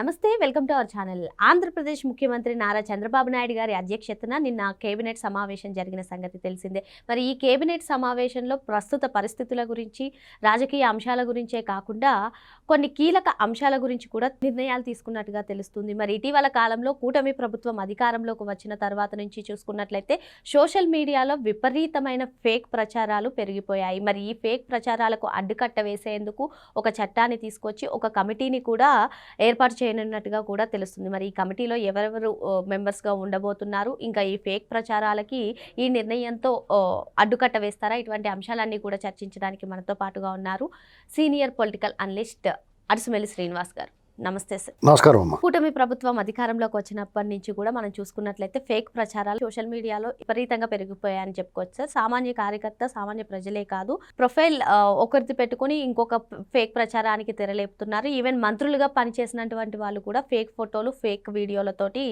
నమస్తే welcome to our channel. Andhra Pradesh ముఖ్యమంత్రి నారా చంద్రబాబు నాయుడు గారి అధ్యక్షతన నిన్న కేబినెట్ సమావేశం జరిగిన సంగతి తెలిసిందే. మరి ఈ కేబినెట్ సమావేశంలో ప్రస్తుత పరిస్థితుల గురించి రాజకీయ అంశాల గురించే కాకుండా కొన్ని కీలక అంశాల గురించి కూడా నిర్ణయాలు తీసుకున్నట్టుగా తెలుస్తుంది. మరి ఇటీవల కాలంలో కూటమి ప్రభుత్వం అధికారంలోకి వచ్చిన తర్వాత నుంచి చూసుకున్నట్లయితే సోషల్ మీడియాలో విపరీతమైన ఫేక్ ప్రచారాలు పెరిగిపోయాయి. మరి ఈ ఫేక్ ప్రచారాలకు అడ్డుకట్ట వేసేందుకు ఒక చట్టాన్ని తీసుకొచ్చి ఒక కమిటీని కూడా ఏర్పాటు చేయనున్నట్టుగా కూడా తెలుస్తుంది. మరి ఈ కమిటీలో ఎవరెవరు మెంబర్స్గా ఉండబోతున్నారు? ఇంకా ఈ ఫేక్ ప్రచారాలకి ఈ నిర్ణయంతో అడ్డుకట్ట వేస్తారా? ఇటువంటి అంశాలన్నీ కూడా చర్చించడానికి మనతో పాటుగా ఉన్నారు senior political analyst Arasumelli Srinivas గారు. నమస్తే సార్. నమస్కారం అమ్మ. కూటమి ప్రభుత్వం అధికారంలోకి వచ్చినప్పటి నుంచి కూడా మనం చూసుకున్నట్లయితే ఫేక్ ప్రచారాలు సోషల్ మీడియాలో విపరీతంగా పెరిగిపోయాయని చెప్పుకోవచ్చు సార్. సామాన్య కార్యకర్త సామాన్య ప్రజలే కాదు ప్రొఫైల్ ఒకరిది పెట్టుకుని ఇంకొక ఫేక్ ప్రచారానికి తెరలేపుతున్నారు. ఈవెన్ మంత్రులుగా పనిచేసినటువంటి వాళ్ళు కూడా ఫేక్ ఫోటోలు ఫేక్ వీడియోలతోటి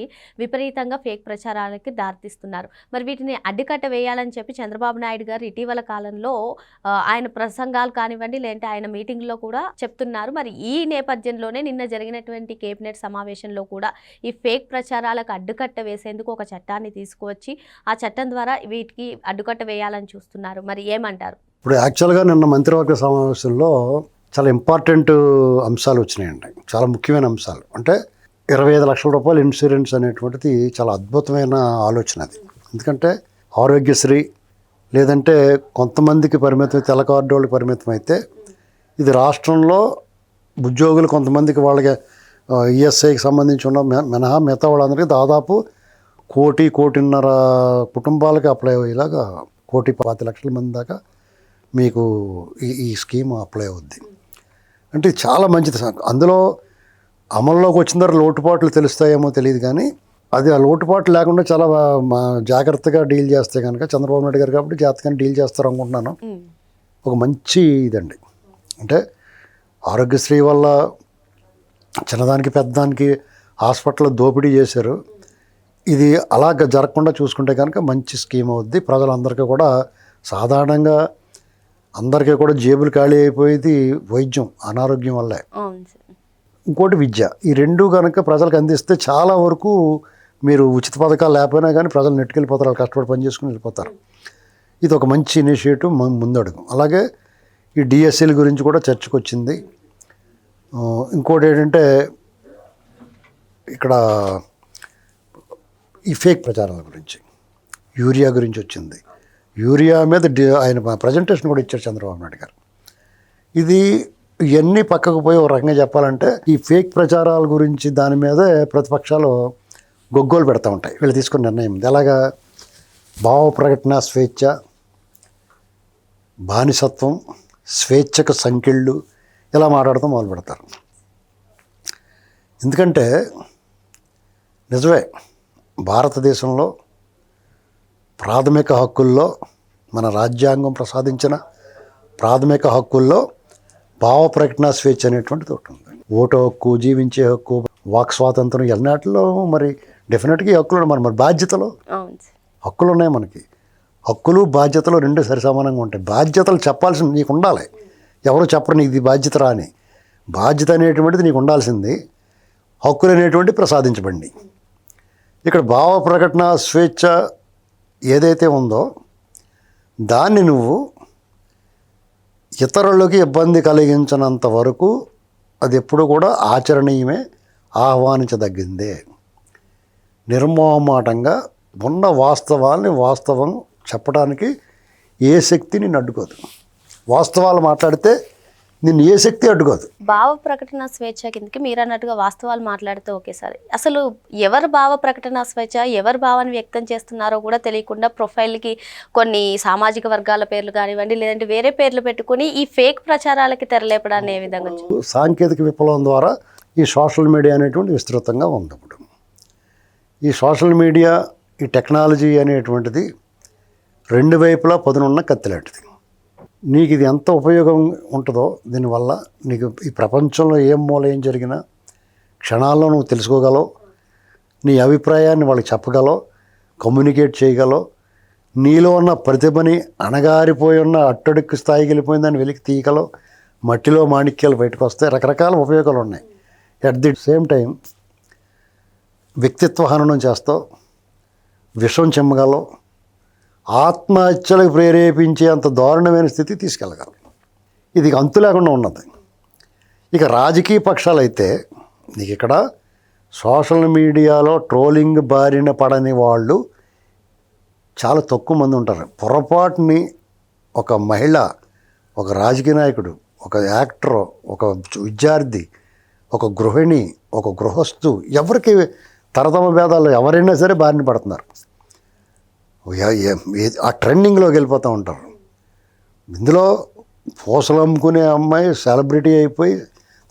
విపరీతంగా ఫేక్ ప్రచారాలకి దారితీస్తున్నారు. మరి వీటిని అడ్డుకట్ట వేయాలని చెప్పి చంద్రబాబు నాయుడు గారు ఇటీవల కాలంలో ఆయన ప్రసంగాలు కానివ్వండి లేదంటే ఆయన మీటింగ్లో కూడా చెప్తున్నారు. మరి ఈ నేపథ్యంలోనే నిన్న జరిగినటువంటి కేబినెట్ సమావేశంలో కూడా ఈ ఫేక్ ప్రచారాలకు అడ్డుకట్ట వేసేందుకు ఒక చట్టాన్ని తీసుకువచ్చి ఆ చట్టం ద్వారా వీటికి అడ్డుకట్ట వేయాలని చూస్తున్నారు. మరి ఏమంటారు? ఇప్పుడు యాక్చువల్గా నిన్న మంత్రివర్గ సమావేశంలో చాలా ఇంపార్టెంట్ అంశాలు వచ్చినాయండి. చాలా ముఖ్యమైన అంశాలు. అంటే ఇరవై ఐదు లక్షల రూపాయలు ఇన్సూరెన్స్ అనేటువంటిది చాలా అద్భుతమైన ఆలోచన అది. ఎందుకంటే ఆరోగ్యశ్రీ లేదంటే కొంతమందికి పరిమితం తెల్ల కార్డు వాళ్ళకి పరిమితం అయితే ఇది రాష్ట్రంలో ఉద్యోగులు కొంతమందికి వాళ్ళకి ఈఎస్ఐకి సంబంధించి ఉన్న మిన- మినహా మిగతా వాళ్ళందరికీ దాదాపు కోటి కోటిన్నర కుటుంబాలకి అప్లై అయ్యేలాగా కోటి పాతి లక్షల మంది దాకా మీకు ఈ ఈ స్కీమ్ అప్లై అవుద్ది. అంటే చాలా మంచిది అందులో అమల్లోకి వచ్చిన తర్వాత లోటుపాట్లు తెలుస్తాయేమో తెలియదు కానీ అది ఆ లోటుపాట్లు లేకుండా చాలా జాగ్రత్తగా డీల్ చేస్తే కనుక చంద్రబాబు నాయుడు గారు కాబట్టి జాగ్రత్తగా డీల్ చేస్తారు అనుకుంటున్నాను ఒక మంచి ఇదండి. అంటే ఆరోగ్యశ్రీ వల్ల చిన్నదానికి పెద్దదానికి హాస్పిటల్లో దోపిడీ చేశారు. ఇది అలాగ జరగకుండా చూసుకుంటే కనుక మంచి స్కీమ్ అవుద్ది. ప్రజలందరికీ కూడా సాధారణంగా అందరికీ కూడా జేబులు ఖాళీ అయిపోయేది వైద్యం అనారోగ్యం వల్లే. ఇంకోటి విద్య. ఈ రెండు కనుక ప్రజలకు అందిస్తే చాలా వరకు మీరు ఉచిత పథకాలు లేకపోయినా కానీ ప్రజలు నెట్టుకెళ్ళిపోతారు వాళ్ళు కష్టపడి పని చేసుకుని వెళ్ళిపోతారు. ఇది ఒక మంచి ఇనిషియేటివ్ ముందడుగు. అలాగే ఈ డిఎస్సీల గురించి కూడా చర్చకు వచ్చింది ఇంకోటి ఏంటంటే ఇక్కడ ఈ ఫేక్ ప్రచారాల గురించి యూరియా గురించి వచ్చింది. యూరియా మీద డి ఆయన ప్రజెంటేషన్ కూడా ఇచ్చారు చంద్రబాబు నాయుడు గారు. ఇది ఇవన్నీ పక్కకు పోయి ఒక రకంగా చెప్పాలంటే ఈ ఫేక్ ప్రచారాల గురించి దాని మీదే ప్రతిపక్షాలు గొగ్గోలు పెడతా ఉంటాయి. వీళ్ళు తీసుకున్న నిర్ణయం ఉంది ఎలాగా భావ ప్రకటన స్వేచ్ఛ బానిసత్వం స్వేచ్ఛకు సంఖ్యళ్ళు ఇలా మాట్లాడుతూ మొదలు పెడతారు ఎందుకంటే నిజమే భారతదేశంలో ప్రాథమిక హక్కుల్లో మన రాజ్యాంగం ప్రసాదించిన ప్రాథమిక హక్కుల్లో భావ ప్రకటన స్వేచ్ఛ అనేటువంటిది ఒకటి ఉంది. ఓటు హక్కు జీవించే హక్కు వాక్ స్వాతంత్రం ఎన్నాటిలో మరి డెఫినెట్గా ఈ హక్కులు ఉన్నాయి. మరి బాధ్యతలు హక్కులు ఉన్నాయి మనకి. హక్కులు బాధ్యతలు రెండు సరిసమానంగా ఉంటాయి. బాధ్యతలు చెప్పాల్సి నీకు ఉండాలి. ఎవరు చెప్పరు నీకు ఇది బాధ్యత రాని. బాధ్యత అనేటువంటిది నీకు ఉండాల్సింది. హక్కులు అనేటువంటి ప్రసాదించబండి ఇక్కడ భావ ప్రకటన స్వేచ్ఛ ఏదైతే ఉందో దాన్ని నువ్వు ఇతరులకి ఇబ్బంది కలిగించినంత వరకు అది ఎప్పుడు కూడా ఆచరణీయమే ఆహ్వానించదగ్గిందే నిర్మోహమాటంగా ఉన్న వాస్తవాల్ని వాస్తవం చెప్పడానికి ఏ శక్తి నిన్ను అడ్డుకోదు. వాస్తవాలు మాట్లాడితే నిన్ను ఏ శక్తి అడ్డుకోదు. భావ ప్రకటన స్వేచ్ఛ కిందకి మీరు అన్నట్టుగా వాస్తవాలు మాట్లాడితే ఒకేసారి అసలు ఎవరు భావ ప్రకటన స్వేచ్ఛ ఎవరు భావాన్ని వ్యక్తం చేస్తున్నారో కూడా తెలియకుండా ప్రొఫైల్కి కొన్ని సామాజిక వర్గాల పేర్లు కానివ్వండి లేదంటే వేరే పేర్లు పెట్టుకుని ఈ ఫేక్ ప్రచారాలకి తెరలేపడాన్ని ఏ విధంగా సాంకేతిక విప్లవం ద్వారా ఈ సోషల్ మీడియా అనేటువంటి విస్తృతంగా ఉంది ఇప్పుడు. ఈ సోషల్ మీడియా ఈ టెక్నాలజీ అనేటువంటిది రెండు వైపులా పదునున్న కత్తిలాంటిది నీకు ఇది ఎంత ఉపయోగం ఉంటుందో దీనివల్ల నీకు ఈ ప్రపంచంలో ఏం మూల ఏం జరిగినా క్షణాల్లో నువ్వు తెలుసుకోగలవు నీ అభిప్రాయాన్ని వాళ్ళకి చెప్పగలవు కమ్యూనికేట్ చేయగలవు. నీలో ఉన్న ప్రతిభని అణగారిపోయి ఉన్న అట్టడుక్కు స్థాయికి వెళ్ళిపోయిందని వెలికి తీయగలవు. మట్టిలో మాణిక్యాలు బయటకు వస్తాయి. రకరకాల ఉపయోగాలు ఉన్నాయి. ఎట్ ది సేమ్ టైం వ్యక్తిత్వ హననం చేస్తావు విషం చెమ్మగలవు ఆత్మహత్యలకు ప్రేరేపించే అంత దారుణమైన స్థితి తీసుకెళ్ళగలరు ఇది అంతు లేకుండా ఉన్నది. ఇక రాజకీయ పక్షాలు అయితే నీకు ఇక్కడ సోషల్ మీడియాలో ట్రోలింగ్ బారిన పడని వాళ్ళు చాలా తక్కువ మంది ఉంటారు. పొరపాటుని ఒక మహిళ ఒక రాజకీయ నాయకుడు ఒక యాక్టర్ ఒక విద్యార్థి ఒక గృహిణి ఒక గృహస్థు ఎవరికి తరతమ భేదాలు ఎవరైనా సరే బారిన పడుతున్నారు. ఆ ట్రెండింగ్లోకి వెళ్ళిపోతూ ఉంటారు. ఇందులో పూసలు అమ్ముకునే అమ్మాయి సెలబ్రిటీ అయిపోయి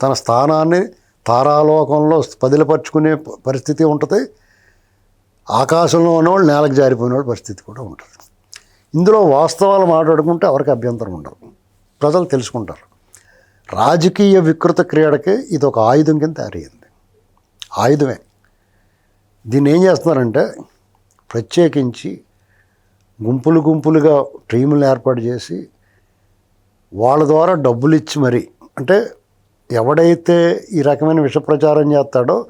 తన స్థానాన్ని తారాలోకంలో పదిలపరుచుకునే పరిస్థితి ఉంటుంది. ఆకాశంలో ఉన్నవాళ్ళు నేలకు జారిపోయిన పరిస్థితి కూడా ఉంటుంది. ఇందులో వాస్తవాలు మాట్లాడుకుంటే ఎవరికి అభ్యంతరం ఉండదు. ప్రజలు తెలుసుకుంటారు. రాజకీయ వికృత క్రీడకి ఇది ఒక ఆయుధం కింద తయారయ్యింది. ఆయుధమే. దీన్ని ఏం చేస్తున్నారంటే ప్రత్యేకించి గుంపులు గుంపులుగా టీములు ఏర్పాటు చేసి వాళ్ళ ద్వారా డబ్బులు ఇచ్చి మరి అంటే ఎవడైతే ఈ రకమైన విష ప్రచారం చేస్తాడో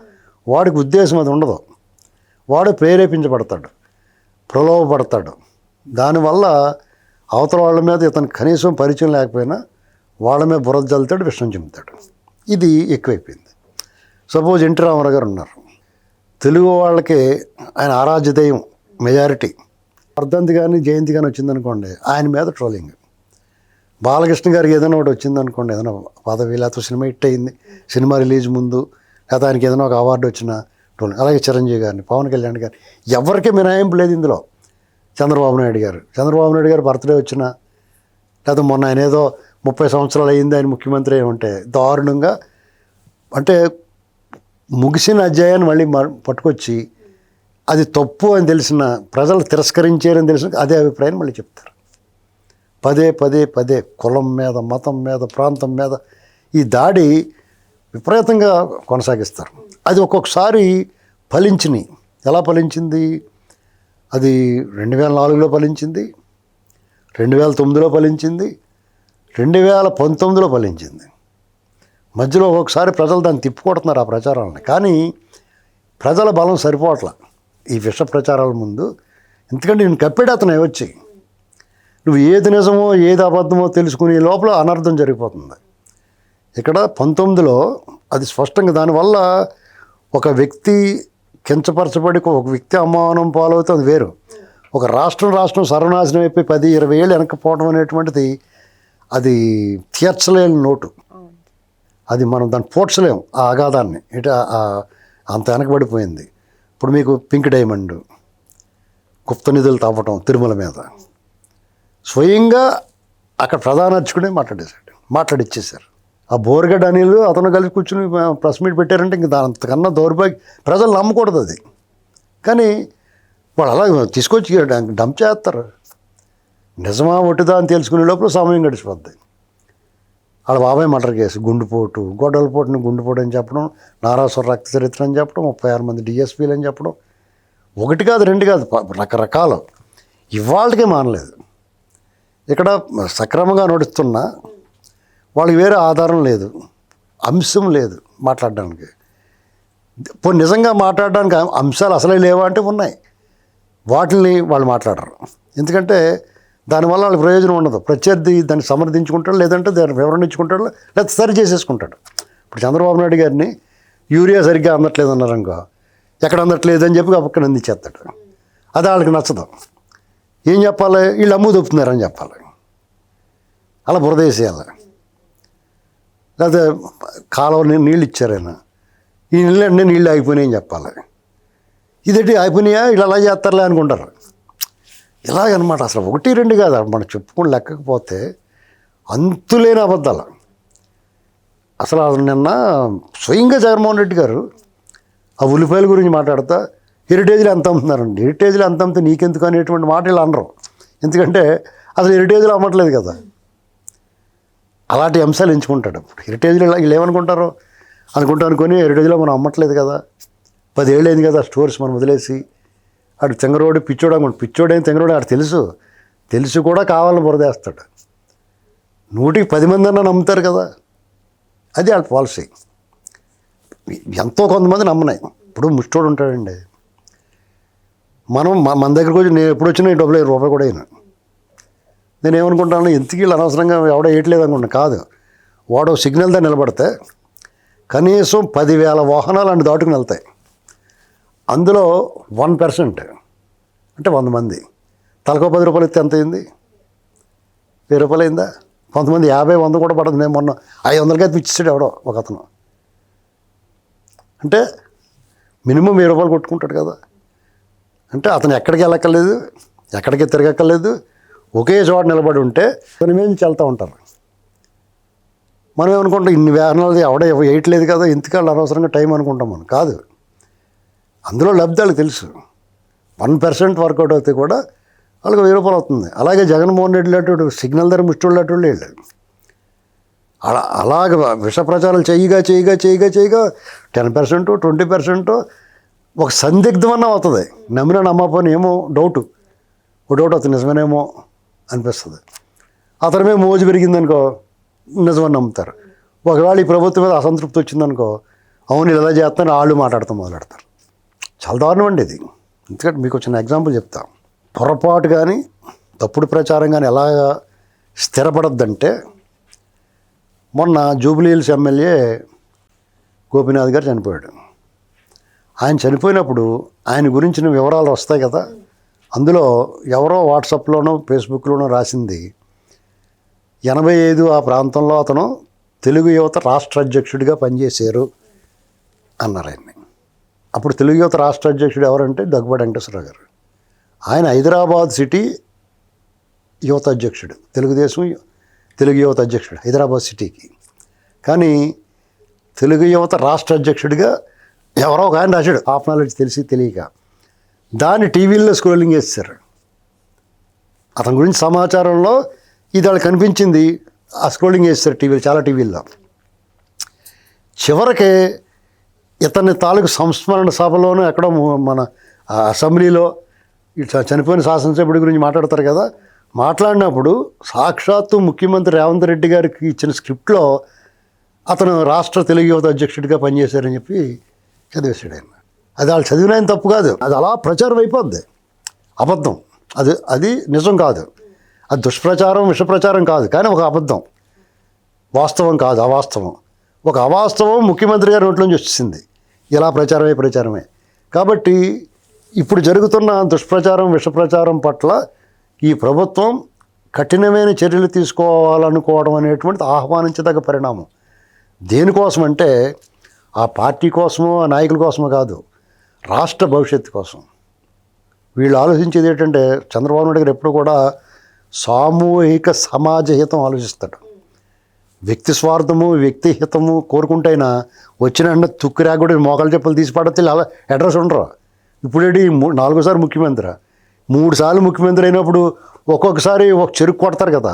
వాడికి ఉద్దేశం అది ఉండదు. వాడు ప్రేరేపించబడతాడు ప్రలోభపడతాడు. దానివల్ల అవతల వాళ్ళ మీద ఇతను కనీసం పరిచయం లేకపోయినా వాళ్ళ మీద బురద చల్లుతాడు విషయం చెబుతాడు ఇది ఎక్కువైపోయింది. సపోజ్ ఎన్టీ రామారావు గారు ఉన్నారు. తెలుగు వాళ్ళకి ఆయన ఆరాధ్య దైవం మెజారిటీ. వర్ధంతి కానీ జయంతి కానీ వచ్చిందనుకోండి ఆయన మీద ట్రోలింగ్. బాలకృష్ణ గారికి ఏదైనా ఒకటి వచ్చిందనుకోండి ఏదైనా పదవి లేకపోతే సినిమా హిట్ అయింది సినిమా రిలీజ్ ముందు లేకపోతే ఆయనకి ఏదైనా ఒక అవార్డు వచ్చిన ట్రోలింగ్. అలాగే చిరంజీవి గారిని పవన్ కళ్యాణ్ గారిని ఎవరికీ మినహాయింపు లేదు ఇందులో. చంద్రబాబు నాయుడు గారు. చంద్రబాబు నాయుడు గారు బర్త్డే వచ్చిన లేకపోతే మొన్న ఆయన ఏదో ముప్పై సంవత్సరాలు అయింది ఆయన ముఖ్యమంత్రి అయి ఉంటే దారుణంగా అంటే ముగిసిన అధ్యాయాన్ని మళ్ళీ మ- పట్టుకొచ్చి అది తప్పు అని తెలిసిన ప్రజలు తిరస్కరించారని తెలిసిన అదే అభిప్రాయం మళ్ళీ చెప్తారు. పదే పదే పదే కులం మీద మతం మీద ప్రాంతం మీద ఈ దాడి విపరీతంగా కొనసాగిస్తారు. అది ఒక్కొక్కసారి ఫలించినాయి. ఎలా ఫలించింది? అది రెండు వేల నాలుగులో ఫలించింది రెండు వేల తొమ్మిదిలో ఫలించింది రెండు వేల పంతొమ్మిదిలో ఫలించింది. మధ్యలో ఒక్కొక్కసారి ప్రజలు దాన్ని తిప్పుకొడుతున్నారు ఆ ప్రచారాలను. కానీ ప్రజల బలం సరిపోవట్ల. ఈ విష ప్రచారాల ముందు. ఎందుకంటే నేను కప్పెడేస్తున్నాయి వచ్చి నువ్వు ఏది నిజమో ఏది అబద్ధమో తెలుసుకునే లోపల అనర్థం జరిగిపోతుంది. ఇక్కడ పంతొమ్మిదిలో అది స్పష్టంగా దానివల్ల ఒక వ్యక్తి కించపరచబడి ఒక వ్యక్తి అవమానం పాలవుతుంది వేరు. ఒక రాష్ట్రం రాష్ట్రం సర్వనాశనం అయిపోయి పది ఇరవై ఏళ్ళు వెనక్కిపోవడం అనేటువంటిది అది తీర్చలేని లోటు అది మనం దాన్ని పోడ్చలేం ఆ అగాధాన్ని ఇటు అంత వెనకబడిపోయింది. ఇప్పుడు మీకు పింక్ డైమండ్ గుప్త నిధులు తవ్వటం తిరుమల మీద. స్వయంగా అక్కడ ప్రధాన అర్చకుడే మాట్లాడేశాడు. మాట్లాడిచ్చేశారు. ఆ బోర్గడ్ అనిల్ అతను కలిసి కూర్చుని ప్రెస్ మీట్ పెట్టారంటే ఇంక దాని అంతకన్నా దౌర్భాగ్య ప్రజలు నమ్మకూడదు అది. కానీ వాళ్ళు అలా తీసుకొచ్చి డంప్ చేస్తారు. నిజమా ఒట్టిదా అని తెలుసుకునే లోపల సమయం గడిచిపోద్ది. వాళ్ళ బాబాయ్ మర్డర్ కేసు గుండుపోటు. గొడ్డలపోటుని గుండుపోటు అని చెప్పడం నారాసుర రక్త చరిత్ర అని చెప్పడం ముప్పై ఆరు మంది డిఎస్పీలు అని చెప్పడం. ఒకటి కాదు రెండు కాదు రకరకాలు. ఇవాళకే మానలేదు. ఇక్కడ సక్రమంగా నడుస్తున్నా వాళ్ళకి వేరే ఆధారం లేదు. అంశం లేదు మాట్లాడడానికి. ఇప్పుడు నిజంగా మాట్లాడడానికి అంశాలు అసలే లేవా అంటే ఉన్నాయి. వాటిని వాళ్ళు మాట్లాడరు. ఎందుకంటే దానివల్ల వాళ్ళకి ప్రయోజనం ఉండదు. ప్రత్యర్థి దాన్ని సమర్థించుకుంటాడు లేదంటే దాన్ని వివరణ ఇచ్చుకుంటాడు లేదా సరి చేసేసుకుంటాడు. ఇప్పుడు చంద్రబాబు నాయుడు గారిని యూరియా సరిగ్గా అందట్లేదు అన్నారు అనుకో ఎక్కడ అందట్లేదు అని చెప్పి పక్కన అందించేస్తాడు అది వాళ్ళకి నచ్చదు. ఏం చెప్పాలి? వీళ్ళు అమ్ము దొప్పుతున్నారని చెప్పాలి. అలా బురద వేసేయాలి. లేకపోతే కాలువ నీళ్ళు ఇచ్చారైనా ఈ నీళ్ళు అంటే నీళ్ళు ఆగిపోయినాయని చెప్పాలి. ఇదేంటి ఆగిపోయినాయా? ఇలా అలా చేస్తారులే అనుకుంటారు. ఇలాగనమాట అసలు ఒకటి రెండు కాదు మనం చెప్పుకుని లెక్కకపోతే అంతులేని అబద్ధాలు. అసలు అసలు నిన్న స్వయంగా జగన్మోహన్ రెడ్డి గారు ఆ ఉల్లిపాయల గురించి మాట్లాడతా హెరిటేజ్లు ఎంత అమ్ముతున్నారండి? హెరిటేజ్లు ఎంత అమ్మితే నీకెందుకు అనేటువంటి మాట వీళ్ళు అనరు. ఎందుకంటే అసలు హెరిటేజ్లు అమ్మట్లేదు కదా. అలాంటి అంశాలు ఎంచుకుంటాడు. ఇప్పుడు హెరిటేజ్లు ఇలా వీళ్ళు ఏమనుకుంటారు? అనుకుంటా అనుకొని హెరిటేజ్లో మనం అమ్మట్లేదు కదా. పదేళ్ళు అయింది కదా స్టోర్స్ మనం వదిలేసి ఆడు తెంగరోడు పిచ్చోడు అనుకోండి పిచ్చోడేం తెంగరోడు ఆడు తెలుసు. తెలుసు కూడా కావాలని బురదేస్తాడు. నూటికి పది మంది అన్న నమ్ముతారు కదా. అది వాళ్ళ పాలసీ. ఎంతో కొంతమంది నమ్మనాయి ఇప్పుడు ముష్టోడు ఉంటాడండి. మనం మన దగ్గరకు వచ్చి నేను ఎప్పుడు వచ్చినా డబ్బులు ఐదు రూపాయలు కూడా అయినా. నేను ఏమనుకుంటాను ఎందుకు వీళ్ళు అనవసరంగా ఎవడో వేయట్లేదు అనుకుంటా కాదు. వాడు సిగ్నల్ దగ్గర నిలబడితే కనీసం పదివేల వాహనాలు అన్ని దాటుకుని వెళ్తాయి. అందులో వన్ పర్సెంట్ అంటే వంద మంది. తలకో పది రూపాయలు ఇస్తే ఎంత అయింది? వెయ్యి రూపాయలు అయిందా? కొంతమంది యాభై వంద కూడా పడదు. నేను మొన్న ఐదు వందలకి అయితే ఇచ్చేసాడు ఎవడో ఒక అతను అంటే మినిమం వెయ్యి రూపాయలు కొట్టుకుంటాడు కదా. అంటే అతను ఎక్కడికి వెళ్ళక్కర్లేదు ఎక్కడికి తిరగక్కర్లేదు. ఒకే చోట నిలబడి ఉంటే అతని మీద నుంచి వెళ్తూ ఉంటారు? మనం ఏమనుకుంటాం ఇన్ని వాహనాలు ఎవడ వేయట్లేదు కదా ఇంతకాళ్ళు అనవసరంగా టైం అనుకుంటాం మనం? కాదు. అందులో లబ్ధాలు తెలుసు. వన్ పర్సెంట్ వర్కౌట్ అవుతే కూడా వాళ్ళకి వెయ్యి రూపాయలు అవుతుంది. అలాగే జగన్మోహన్ రెడ్డి లాంటి సిగ్నల్ ధర ముష్టోళ్ళు లాంటి వాళ్ళు అలా అలాగ విష ప్రచారాలు చేయగా చేయగా చేయగా చేయగా టెన్ పర్సెంట్ ట్వంటీ పర్సెంట్ ఒక సందిగ్ధమన్నా అవుతుంది. నమ్మినా నమ్మకపోయినా ఏమో డౌట్. ఓ డౌట్ అవుతుంది నిజమేనేమో అనిపిస్తుంది. అతని మీద మోజు పెరిగిందనుకో నిజమని నమ్ముతారు. ఒకవేళ ఈ ప్రభుత్వం మీద అసంతృప్తి వచ్చిందనుకో అవును ఇలా చేస్తాను వాళ్ళు మాట్లాడతాం మొదలెడతారు. చాలా దారుణం అండి ఇది. ఎందుకంటే మీకు వచ్చిన ఎగ్జాంపుల్ చెప్తా. పొరపాటు కానీ తప్పుడు ప్రచారం కానీ ఎలా స్థిరపడద్దంటే మొన్న జూబ్లీహిల్స్ ఎమ్మెల్యే గోపీనాథ్ గారు చనిపోయాడు. ఆయన చనిపోయినప్పుడు ఆయన గురించిన వివరాలు వస్తాయి కదా. అందులో ఎవరో వాట్సాప్లోనో ఫేస్బుక్లోనో రాసింది ఎనభై ఐదు ఆ ప్రాంతంలో అతను తెలుగు యువత రాష్ట్ర అధ్యక్షుడిగా పనిచేశారు అన్నారు ఆయన. అప్పుడు తెలుగు యువత రాష్ట్ర అధ్యక్షుడు ఎవరంటే దగ్గుబాటి వెంకటేశ్వరరావు గారు. ఆయన హైదరాబాద్ సిటీ యువత అధ్యక్షుడు తెలుగుదేశం తెలుగు యువత అధ్యక్షుడు హైదరాబాద్ సిటీకి. కానీ తెలుగు యువత రాష్ట్ర అధ్యక్షుడిగా ఎవరో ఒక ఆయన రాశాడు హాఫ్ నాలెడ్జ్ తెలిసి తెలియక. దాన్ని టీవీల్లో స్క్రోలింగ్ చేస్తారు అతని గురించి సమాచారంలో ఇది వాళ్ళకి కనిపించింది ఆ స్క్రోలింగ్ చేస్తారు టీవీలు చాలా టీవీల్లో. చివరికి ఇతని తాలూకు సంస్మరణ సభలోనూ ఎక్కడో మన అసెంబ్లీలో ఇట్లా చనిపోయిన శాసనసభ్యుడి గురించి మాట్లాడతారు కదా. మాట్లాడినప్పుడు సాక్షాత్తు ముఖ్యమంత్రి రేవంత్ రెడ్డి గారికి ఇచ్చిన స్క్రిప్ట్లో అతను రాష్ట్ర తెలుగు యువత అధ్యక్షుడిగా పనిచేశారని చెప్పి చదివేశాడు ఆయన. అది వాళ్ళు చదివిన ఆయన తప్పు కాదు. అది అలా ప్రచారం అయిపోద్ది. అబద్ధం. అది అది నిజం కాదు. అది దుష్ప్రచారం విషప్రచారం కాదు. కానీ ఒక అబద్ధం. వాస్తవం కాదు అవాస్తవం. ఒక అవాస్తవం ముఖ్యమంత్రి గారి నోట్లోంచి వచ్చింది. ఇలా ప్రచారమే ప్రచారమే. కాబట్టి ఇప్పుడు జరుగుతున్న దుష్ప్రచారం విషప్రచారం పట్ల ఈ ప్రభుత్వం కఠినమైన చర్యలు తీసుకోవాలనుకోవడం అనేటువంటిది ఆహ్వానించదగ్గ పరిణామం. దేనికోసం అంటే ఆ పార్టీ కోసమో ఆ నాయకుల కోసమో కాదు రాష్ట్ర భవిష్యత్తు కోసం. వీళ్ళు ఆలోచించేది ఏంటంటే చంద్రబాబు నాయుడు గారు ఎప్పుడు కూడా సామూహిక సమాజ హితం ఆలోచిస్తాడు. వ్యక్తి స్వార్థము వ్యక్తి హితము కోరుకుంటైనా వచ్చిన వెంటనే తుక్కిరా కూడా మోకాలు చెప్పులు తీసి పడితే అలా అడ్రస్ ఉండరు. ఇప్పుడేంటి నాలుగోసారి ముఖ్యమంత్రి. మూడు సార్లు ముఖ్యమంత్రి అయినప్పుడు ఒక్కొక్కసారి ఒక చెరుకు కొడతారు కదా.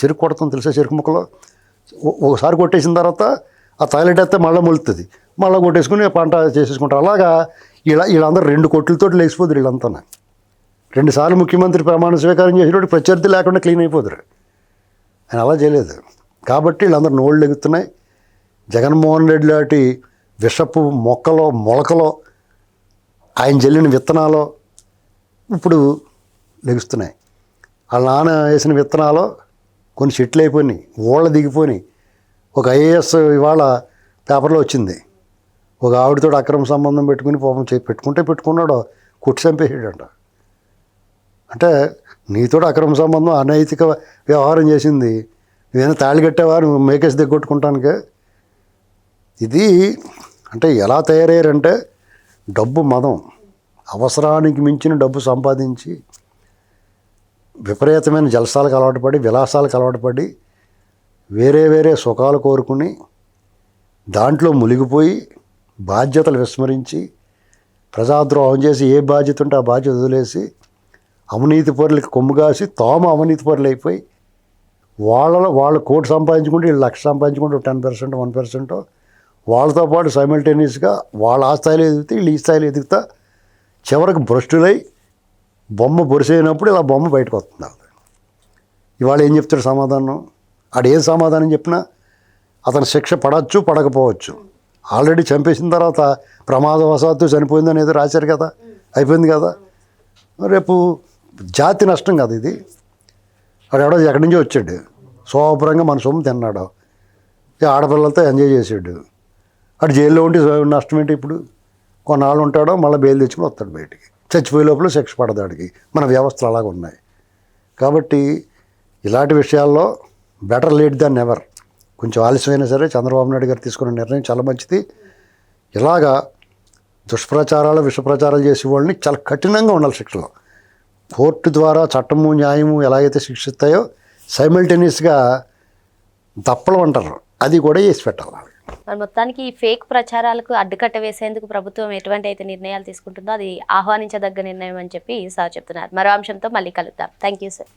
చెరుకు కొడతాం తెలుసా చెరుకు ముక్కలో? ఒకసారి కొట్టేసిన తర్వాత ఆ టాయిలెట్ అయితే మళ్ళీ మొలుతుంది. మళ్ళీ కొట్టేసుకుని పంట చేసేసుకుంటారు. అలాగా ఇలా వీళ్ళందరూ రెండు కొట్లతో లేచిపోతారు వీళ్ళంతా రెండు సార్లు ముఖ్యమంత్రి ప్రమాణ స్వీకారం చేసినప్పుడు ప్రత్యర్థి లేకుండా క్లీన్ అయిపోతారు ఆయన అలా చేయలేదు. కాబట్టి వీళ్ళందరూ నోళ్ళు ఎగుతున్నాయి. జగన్మోహన్ రెడ్డి లాంటి విషపు మొక్కలో మొలకలో ఆయన జల్లిన విత్తనాలు ఇప్పుడు లెగుస్తున్నాయి. వాళ్ళ నాన్న వేసిన విత్తనాలు కొన్ని చెట్లు అయిపోయినాయి ఓళ్ళ దిగిపోయినాయి. ఒక ఐఏఎస్ ఇవాళ పేపర్లో వచ్చింది. ఒక ఆవిడతో అక్రమ సంబంధం పెట్టుకుని పాపం చే పెట్టుకుంటే పెట్టుకున్నాడు కుట్టి చంపేసాడంట అంటే నీతో అక్రమ సంబంధం అనైతిక వ్యవహారం చేసింది ఇదేనా తాళి కట్టావా? నువ్వు మేకేసి దిగొట్టుకుంటానికే ఇది అంటే ఎలా తయారయ్యారంటే డబ్బు మదం. అవసరానికి మించిన డబ్బు సంపాదించి విపరీతమైన జలసాలకు అలవాటు పడి విలాసాలకు అలవాటు పడి వేరే వేరే సుఖాలు కోరుకుని దాంట్లో మునిగిపోయి బాధ్యతలు విస్మరించి ప్రజాద్రోహం చేసి ఏ బాధ్యత ఉంటే ఆ బాధ్యత వదిలేసి అవినీతి పరులకి కొమ్ము కాసి తాము అవినీతి పరులు అయిపోయి వాళ్ళ వాళ్ళు కోటి సంపాదించుకుంటే వీళ్ళు లక్ష సంపాదించుకుంటే టెన్ పర్సెంట్ వన్ పర్సెంట్. వాళ్ళతో పాటు సైమిల్టేనియస్గా వాళ్ళ ఆ స్థాయిలో ఎదిగితే వీళ్ళు ఈ స్థాయిలో ఎదుగుతా చివరికి భ్రష్టులై బొమ్మ బొరిసైనప్పుడు ఇలా బొమ్మ బయటకు వస్తుంది వాళ్ళది. ఇవాళ ఏం చెప్తాడు సమాధానం? ఆడు ఏం సమాధానం చెప్పినా అతని శిక్ష పడవచ్చు పడకపోవచ్చు. ఆల్రెడీ చంపేసిన తర్వాత ప్రమాదవశాత్తు చనిపోయిందని ఏదో రాశారు కదా అయిపోయింది కదా. రేపు జాతి నష్టం కదా ఇది. వాడు ఎక్కడి నుంచో వచ్చాడు. శోభరంగా మన సొమ్ము తిన్నాడు ఆడపిల్లలతో ఎంజాయ్ చేసాడు అటు జైల్లో ఉంటే నష్టం ఏంటి ఇప్పుడు? కొన్నాళ్ళు ఉంటాడో మళ్ళీ బెయిల్ తెచ్చుకుని వస్తాడు బయటికి. చచ్చిపోయే లోపల శిక్ష పడదాడికి మన వ్యవస్థలు అలాగ ఉన్నాయి. కాబట్టి ఇలాంటి విషయాల్లో బెటర్ లేట్ దాన్ ఎవర్. కొంచెం ఆలస్యమైనా సరే చంద్రబాబు నాయుడు గారు తీసుకున్న నిర్ణయం చాలా మంచిది. ఇలాగా దుష్ప్రచారాలు విషప్రచారాలు చేసే వాళ్ళని చాలా కఠినంగా ఉండాలి శిక్షలో. కోర్టు ద్వారా చట్టము న్యాయము ఎలాగైతే శిక్షిస్తాయో సైమిల్టేనియస్గా దప్పలు అంటారు. అది కూడా వేసి పెట్టాలి. మరి మొత్తానికి ఈ ఫేక్ ప్రచారాలకు అడ్డుకట్ట వేసేందుకు ప్రభుత్వం ఎటువంటి అయితే నిర్ణయాలు తీసుకుంటుందో అది ఆహ్వానించదగ్గ నిర్ణయం అని చెప్పి సార్ చెప్తున్నారు. మరో అంశంతో మళ్ళీ కలుద్దాం. Thank you sir.